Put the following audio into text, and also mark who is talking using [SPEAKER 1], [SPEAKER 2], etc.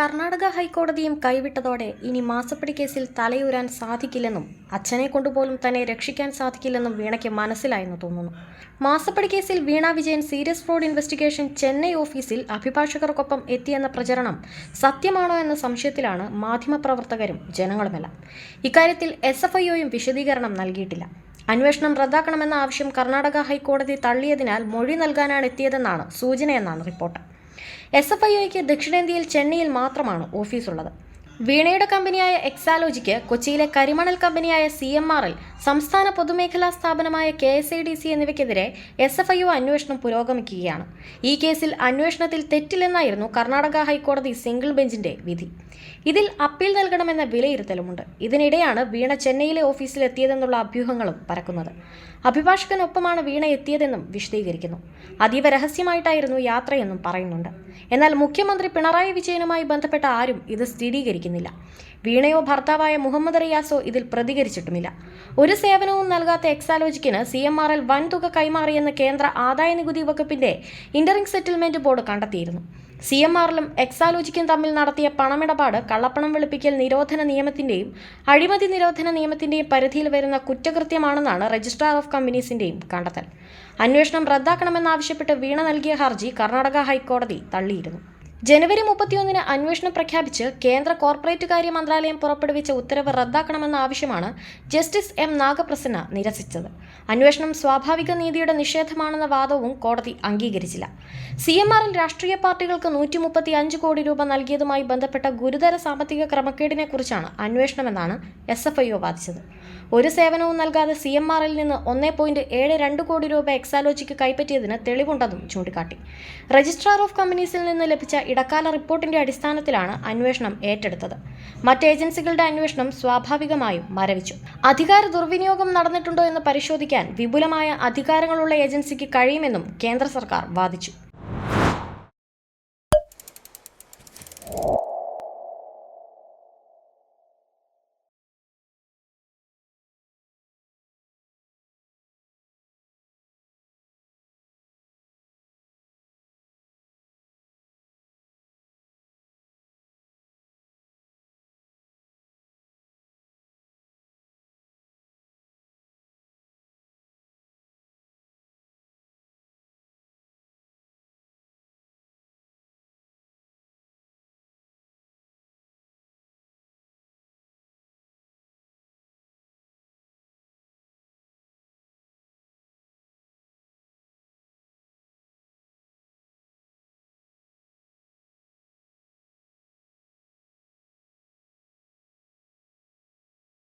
[SPEAKER 1] കർണാടക ഹൈക്കോടതിയും കൈവിട്ടതോടെ ഇനി മാസപ്പടി കേസിൽ തലയൂരാൻ സാധിക്കില്ലെന്നും അച്ഛനെ കൊണ്ടുപോലും തന്നെ രക്ഷിക്കാൻ സാധിക്കില്ലെന്നും വീണയ്ക്ക് മനസ്സിലായെന്ന് തോന്നുന്നു. മാസപ്പടി കേസിൽ Veena Vijayan serious fraud investigation Chennai ഓഫീസിൽ അഭിഭാഷകർക്കൊപ്പം എത്തിയെന്ന പ്രചരണം സത്യമാണോ എന്ന സംശയത്തിലാണ് മാധ്യമപ്രവർത്തകരും ജനങ്ങളുമെല്ലാം. ഇക്കാര്യത്തിൽ എസ് എഫ് ഐഒയും വിശദീകരണം നൽകിയിട്ടില്ല. അന്വേഷണം റദ്ദാക്കണമെന്ന ആവശ്യം കർണാടക ഹൈക്കോടതി തള്ളിയതിനാൽ മൊഴി നൽകാനാണ് എത്തിയതെന്നാണ് സൂചനയെന്നാണ് റിപ്പോർട്ട്. എസ് എഫ് ഐ ഒയ്ക്ക് ദക്ഷിണേന്ത്യയിൽ ചെന്നൈയിൽ മാത്രമാണ് ഓഫീസുള്ളത്. വീണയുടെ കമ്പനിയായ എക്സാലോജിക്ക് കൊച്ചിയിലെ കരിമണൽ കമ്പനിയായ സി എം ആർ എൽ സംസ്ഥാന പൊതുമേഖലാ സ്ഥാപനമായ K S I D C എന്നിവയ്ക്കെതിരെ S F I O അന്വേഷണം പുരോഗമിക്കുകയാണ്. ഈ കേസിൽ അന്വേഷണത്തിൽ തെറ്റില്ലെന്നായിരുന്നു കർണാടക ഹൈക്കോടതി സിംഗിൾ ബെഞ്ചിന്റെ വിധി. ഇതിൽ അപ്പീൽ നൽകണമെന്ന വിലയിരുത്തലുമുണ്ട്. ഇതിനിടെയാണ് വീണ ചെന്നൈയിലെ ഓഫീസിൽ എത്തിയതെന്നുള്ള അഭ്യൂഹങ്ങളും പരക്കുന്നത്. അഭിഭാഷകനൊപ്പമാണ് വീണ എത്തിയതെന്നും വിശദീകരിക്കുന്നു. അതീവ രഹസ്യമായിട്ടായിരുന്നു യാത്രയെന്നും പറയുന്നുണ്ട്. എന്നാൽ മുഖ്യമന്ത്രി പിണറായി വിജയനുമായി ബന്ധപ്പെട്ട ആരും ഇത് സ്ഥിരീകരിക്കുന്നില്ല. വീണയോ ഭർത്താവായ മുഹമ്മദ് റിയാസോ ഇതിൽ പ്രതികരിച്ചിട്ടുമില്ല. ഒരു സേവനവും നൽകാത്ത എക്സാലോജിക്കിന് സി എം ആർ എൽ വൻതുക കൈമാറിയെന്ന് കേന്ദ്ര ആദായ നികുതി വകുപ്പിന്റെ ഇന്ററിംഗ് സെറ്റിൽമെന്റ് ബോർഡ് കണ്ടെത്തിയിരുന്നു. സി എം ആറിലും എക്സാലോജിക്കും തമ്മിൽ നടത്തിയ പണമിടപാട് കള്ളപ്പണം വെളുപ്പിക്കൽ നിരോധന നിയമത്തിന്റെയും അഴിമതി നിരോധന നിയമത്തിന്റെയും പരിധിയിൽ വരുന്ന കുറ്റകൃത്യമാണെന്നാണ് രജിസ്ട്രാർ ഓഫ് കമ്പനീസിന്റെയും കണ്ടെത്തൽ. അന്വേഷണം റദ്ദാക്കണമെന്നാവശ്യപ്പെട്ട് വീണ നൽകിയ ഹർജി കർണാടക ഹൈക്കോടതി തള്ളിയിരുന്നു. ജനുവരി മുപ്പത്തിയൊന്നിന് അന്വേഷണം പ്രഖ്യാപിച്ച് കേന്ദ്ര കോർപ്പറേറ്റ് കാര്യ മന്ത്രാലയം പുറപ്പെടുവിച്ച ഉത്തരവ് റദ്ദാക്കണമെന്ന ആവശ്യമാണ് ജസ്റ്റിസ് എം നാഗപ്രസന്ന നിരസിച്ചത്. അന്വേഷണം സ്വാഭാവിക നീതിയുടെ നിഷേധമാണെന്ന വാദവും കോടതി അംഗീകരിച്ചില്ല. സി എം ആറിൽ രാഷ്ട്രീയ പാർട്ടികൾക്ക് നൂറ്റി മുപ്പത്തി അഞ്ച് കോടി രൂപ നൽകിയതുമായി ബന്ധപ്പെട്ട ഗുരുതര സാമ്പത്തിക ക്രമക്കേടിനെക്കുറിച്ചാണ് അന്വേഷണമെന്നാണ് എസ് എഫ് ഐ ഒ വാദിച്ചത്. ഒരു സേവനവും നൽകാതെ സി എം ആറിൽ നിന്ന് ഒന്നേ പോയിന്റ് ഏഴ് രണ്ട് കോടി രൂപ എക്സാലോജിക്ക് കൈപ്പറ്റിയതിന് തെളിവുണ്ടെന്നും ചൂണ്ടിക്കാട്ടി. രജിസ്ട്രാർ ഓഫ് കമ്പനീസിൽ നിന്ന് ലഭിച്ച ഇടക്കാല റിപ്പോർട്ടിന്റെ അടിസ്ഥാനത്തിലാണ് അന്വേഷണം ഏറ്റെടുത്തത്. മറ്റ് ഏജൻസികളുടെ അന്വേഷണം സ്വാഭാവികമായും മരവിച്ചു. അധികാര ദുർവിനിയോഗം നടന്നിട്ടുണ്ടോ എന്ന് പരിശോധിക്കാൻ വിപുലമായ അധികാരങ്ങളുള്ള ഏജൻസിക്ക് കഴിയുമെന്നും കേന്ദ്ര സർക്കാർ വാദിച്ചു.